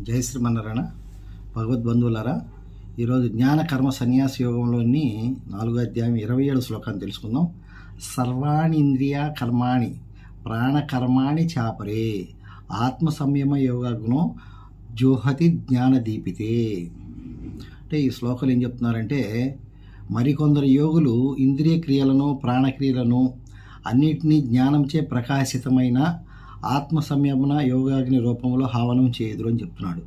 జై శ్రీమన్నారాయణ. భగవద్బంధువులారా ఈరోజు జ్ఞాన కర్మ సన్యాస యోగంలోని నాలుగో అధ్యాయం ఇరవై ఏడు శ్లోకాన్ని తెలుసుకుందాం. సర్వాణి ఇంద్రియ కర్మాణి ప్రాణకర్మాణి చాపరే ఆత్మ సంయమ యోగగుణం జోహతి జ్ఞాన దీపితే. అంటే ఈ శ్లోకాలు ఏం చెప్తున్నారంటే మరికొందరు యోగులు ఇంద్రియ క్రియలను ప్రాణక్రియలను అన్నిటినీ జ్ఞానంచే ప్రకాశితమైన ఆత్మ సంయమన యోగాగ్ని రూపంలో హావనం చేయదురు అని చెప్తున్నాడు.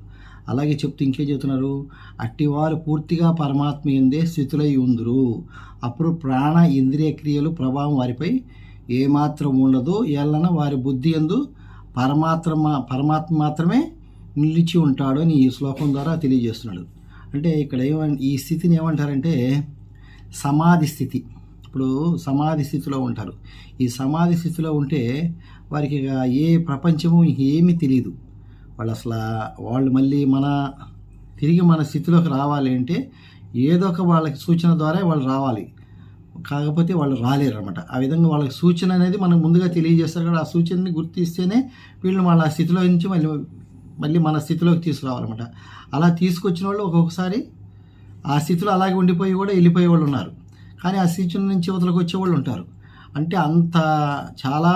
అలాగే చెప్తూ ఇంకే చెప్తున్నారు? అట్టివారు పూర్తిగా పరమాత్మ ఎందే స్థితులై ఉందరు. అప్పుడు ప్రాణ ఇంద్రియ క్రియలు ప్రభావం వారిపై ఏమాత్రం ఉండదు. ఎల్లన వారి బుద్ధి ఎందు పరమాత్మ పరమాత్మ మాత్రమే నిలిచి ఉంటాడు అని ఈ శ్లోకం ద్వారా తెలియజేస్తున్నాడు. అంటే ఇక్కడ ఏమ ఈ స్థితిని ఏమంటారంటే సమాధి స్థితి. ఇప్పుడు సమాధి స్థితిలో ఉంటారు. ఈ సమాధి స్థితిలో ఉంటే వారికి ఏ ప్రపంచము ఏమీ తెలియదు వాళ్ళు అసలు వాళ్ళు మళ్ళీ మన తిరిగి మన స్థితిలోకి రావాలి అంటే ఏదో ఒక వాళ్ళకి సూచన ద్వారా వాళ్ళు రావాలి. కాకపోతే వాళ్ళు రాలేరు అనమాట ఆ విధంగా వాళ్ళకి సూచన అనేది మనం ముందుగా తెలియజేస్తారు కదా ఆ సూచనని గుర్తిస్తేనే వీళ్ళు వాళ్ళ ఆ స్థితిలో నుంచి మళ్ళీ మళ్ళీ మన స్థితిలోకి తీసుకురావాలన్నమాట. అలా తీసుకొచ్చిన వాళ్ళు ఒక్కొక్కసారి ఆ స్థితిలో అలాగే ఉండిపోయి కూడా వెళ్ళిపోయే వాళ్ళు ఉన్నారు. కానీ ఆ స్థితి నుంచి యువతలకు వచ్చేవాళ్ళు ఉంటారు. అంటే అంత చాలా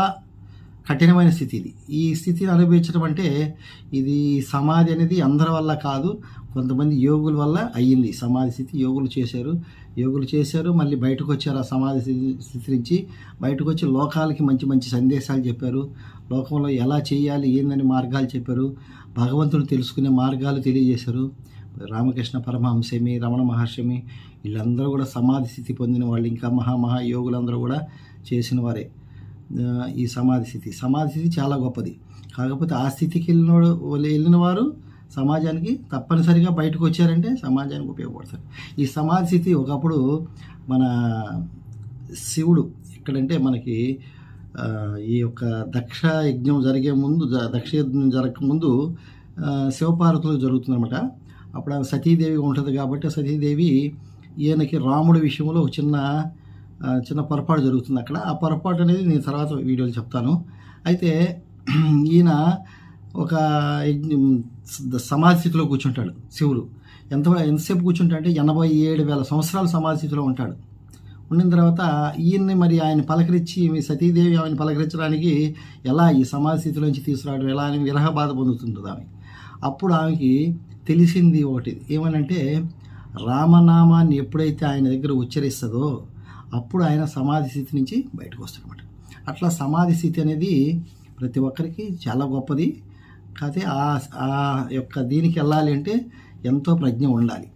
కఠినమైన స్థితి ఇది. ఈ స్థితిని అనుభవించడం అంటే ఇది సమాధి అనేది అందరి వల్ల కాదు కొంతమంది యోగుల వల్ల అయ్యింది. సమాధి స్థితి యోగులు చేశారు. యోగులు చేశారు మళ్ళీ బయటకు వచ్చారు ఆ సమాధి స్థితి స్థితి నుంచి. బయటకు వచ్చి లోకాలకి మంచి మంచి సందేశాలు చెప్పారు. లోకంలో ఎలా చేయాలి ఏందని మార్గాలు చెప్పారు. భగవంతుడు తెలుసుకునే మార్గాలు తెలియజేశారు. రామకృష్ణ పరమహంసమి రమణ మహర్షమి. వీళ్ళందరూ కూడా సమాధి స్థితి పొందిన వాళ్ళు ఇంకా మహా మహా యోగులందరూ కూడా చేసిన వారే. ఈ సమాధి స్థితి. సమాధి స్థితి చాలా గొప్పది. కాకపోతే ఆ స్థితికి వెళ్ళిన వెళ్ళిన వారు సమాజానికి తప్పనిసరిగా బయటకు వచ్చారంటే సమాజానికి ఉపయోగపడతారు. ఈ సమాధి స్థితి ఒకప్పుడు మన శివుడు ఎక్కడంటే మనకి ఈ యొక్క దక్ష యజ్ఞం జరిగే ముందు జ- దక్ష యజ్ఞం జరగక ముందు శివపార్వతులు జరుగుతుందన్నమాట. అప్పుడు ఆ సతీదేవి ఉంటుంది కాబట్టి సతీదేవి ఈయనకి రాముడి విషయంలో ఒక చిన్న చిన్న పొరపాటు జరుగుతుంది అక్కడ. ఆ పొరపాటు అనేది నేను తర్వాత వీడియోలో చెప్తాను. అయితే ఈయన ఒక సమాధి స్థితిలో కూర్చుంటాడు శివుడు. ఎంత ఎంతసేపు కూర్చుంటా అంటే ఎనభై ఏడు వేల సంవత్సరాలు సమాధి స్థితిలో ఉంటాడు. ఉండిన తర్వాత ఈయన్ని మరి ఆయన పలకరించి మీ సతీదేవి ఆమెను పలకరించడానికి ఎలా ఈ సమాధి స్థితిలోంచి తీసుకురావడం ఎలా అని విరహ బాధ పొందుతుంటుంది ఆమె అప్పుడు ఆమెకి తెలిసింది ఒకటి. ఏమనంటే రామనామాన్ని ఎప్పుడైతే ఆయన దగ్గర ఉచ్చరిస్తుందో అప్పుడు ఆయన సమాధి స్థితి నుంచి బయటకు వస్తాడనమాట అట్లా సమాధి స్థితి అనేది ప్రతి ఒక్కరికి చాలా గొప్పది. కాకపోతే ఆ ఆ యొక్క దీనికి వెళ్ళాలి అంటే ఎంతో ప్రజ్ఞ ఉండాలి.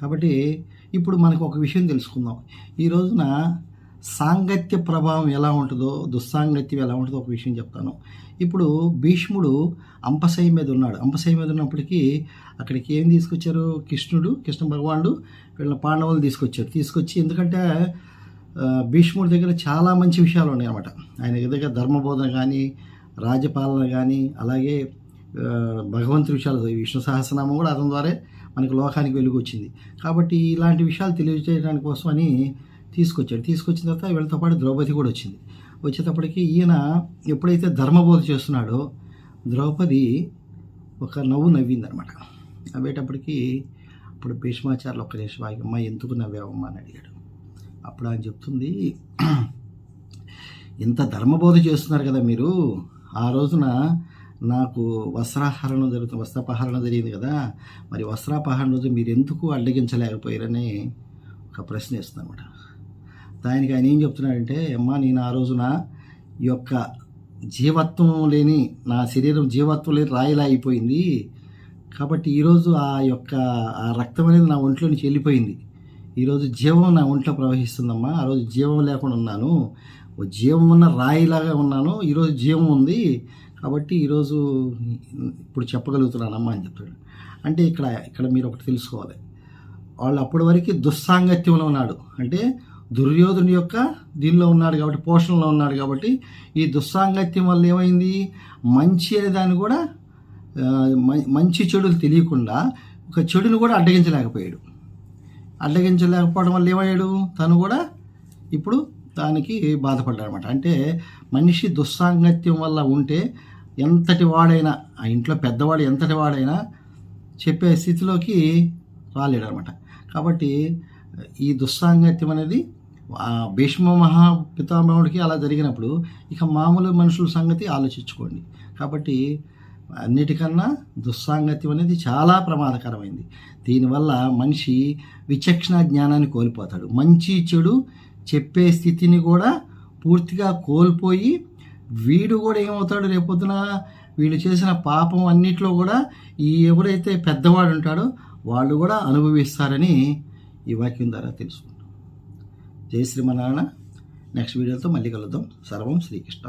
కాబట్టి ఇప్పుడు మనకు ఒక విషయం తెలుసుకుందాం. ఈ రోజున సాంగత్య ప్రభావం ఎలా ఉంటుందో దుస్సాంగత్యం ఎలా ఉంటుందో ఒక విషయం చెప్తాను. ఇప్పుడు భీష్ముడు అంపశయ్య మీద ఉన్నాడు. అంపశయ్య మీద ఉన్నప్పటికీ అక్కడికి ఏం తీసుకొచ్చారు? కృష్ణుడు కృష్ణ భగవానుడు వీళ్ళ పాండవులు తీసుకొచ్చారు. తీసుకొచ్చి ఎందుకంటే భీష్ముడి దగ్గర చాలా మంచి విషయాలు ఉన్నాయి అన్నమాట. ఆయన దగ్గర ధర్మబోధన కానీ రాజ్యపాలన కానీ అలాగే భగవంతు భగవంతుడి విషయాలు ఈ విష్ణు సహస్రనామం కూడా అతని ద్వారా మనకు లోకానికి వెలుగు వచ్చింది కాబట్టి ఇలాంటి విషయాలు తెలియజేయడానికి కోసం అని తీసుకొచ్చాడు. తీసుకొచ్చిన తర్వాత వీళ్ళతో పాటు ద్రౌపది కూడా వచ్చింది. వచ్చేటప్పటికి ఈయన ఎప్పుడైతే ధర్మబోధ చేస్తున్నాడో ద్రౌపది ఒక నవ్వు నవ్విందనమాట. నవ్వేటప్పటికి అప్పుడు భీష్మాచార్యులు ఒక్క నిమిషం అమ్మ ఎందుకు నవ్వావమ్మా? అని అడిగాడు. అప్పుడు ఆయన చెప్తుంది ఇంత ధర్మబోధ చేస్తున్నారు కదా మీరు. ఆ రోజున నాకు వస్త్రాహరణ జరుగుతుంది. వస్త్రాపహరణ జరిగింది కదా. మరి వస్త్రాపహరణ రోజు మీరు ఎందుకు అడ్డగించలేకపోయారని ఒక ప్రశ్న అనమాట దానికి ఆయన ఏం చెప్తున్నాడంటే అమ్మా నేను ఆ రోజున ఈ యొక్క జీవత్వం లేని నా శరీరం జీవత్వం లేని రాయిలా అయిపోయింది. కాబట్టి ఈరోజు ఆ యొక్క ఆ రక్తం అనేది నా ఒంట్లో నుంచి వెళ్ళిపోయింది. ఈరోజు జీవం నా ఒంట్లో ప్రవహిస్తుందమ్మా. ఆ రోజు జీవం లేకుండా ఉన్నాను. ఓ జీవం ఉన్న రాయిలాగా ఉన్నాను. ఈరోజు జీవం ఉంది. కాబట్టి ఈరోజు ఇప్పుడు చెప్పగలుగుతున్నానమ్మా అని చెప్తాడు అంటే ఇక్కడ ఇక్కడ మీరు ఒకటి తెలుసుకోవాలి. వాళ్ళు అప్పటి వరకు దుస్సాంగత్యంలో ఉన్నాడు. అంటే దుర్యోధుని యొక్క దీనిలో ఉన్నాడు కాబట్టి పోషణలో ఉన్నాడు కాబట్టి ఈ దుస్సాంగత్యం వల్ల ఏమైంది? మంచి అనే దాన్ని కూడా మ- మంచి చెడులు తెలియకుండా ఒక చెడుని కూడా అడ్డగించలేకపోయాడు. అడ్డగించలేకపోవడం వల్ల ఏమయ్యాడు? తను కూడా ఇప్పుడు దానికి బాధపడ్డాడు అనమాట అంటే మనిషి దుస్సాంగత్యం వల్ల ఉంటే ఎంతటి వాడైనా ఆ ఇంట్లో పెద్దవాడు ఎంతటి వాడైనా చెప్పే స్థితిలోకి రాలేడు అనమాట కాబట్టి ఈ దుస్సాంగత్యం అనేది భీష్మ మహా పితామహుడికి అలా జరిగినప్పుడు ఇక మామూలు మనుషుల సంగతి ఆలోచించుకోండి. కాబట్టి అన్నిటికన్నా దుస్సాంగత్యం అనేది చాలా ప్రమాదకరమైంది. దీనివల్ల మనిషి విచక్షణ జ్ఞానాన్ని కోల్పోతాడు. మంచి చెడు చెప్పే స్థితిని కూడా పూర్తిగా కోల్పోయి వీడు కూడా ఏమవుతాడు రేపొద్దున వీడు చేసిన పాపం అన్నిట్లో కూడా ఈ ఎవరైతే పెద్దవాడు ఉంటాడో వాళ్ళు కూడా అనుభవిస్తారని ఈ వాక్యం ద్వారా తెలుసుకుంటాం జై శ్రీమనారాయణ నెక్స్ట్ వీడియోతో మళ్ళీ కలుద్దాం. సర్వం శ్రీకృష్ణ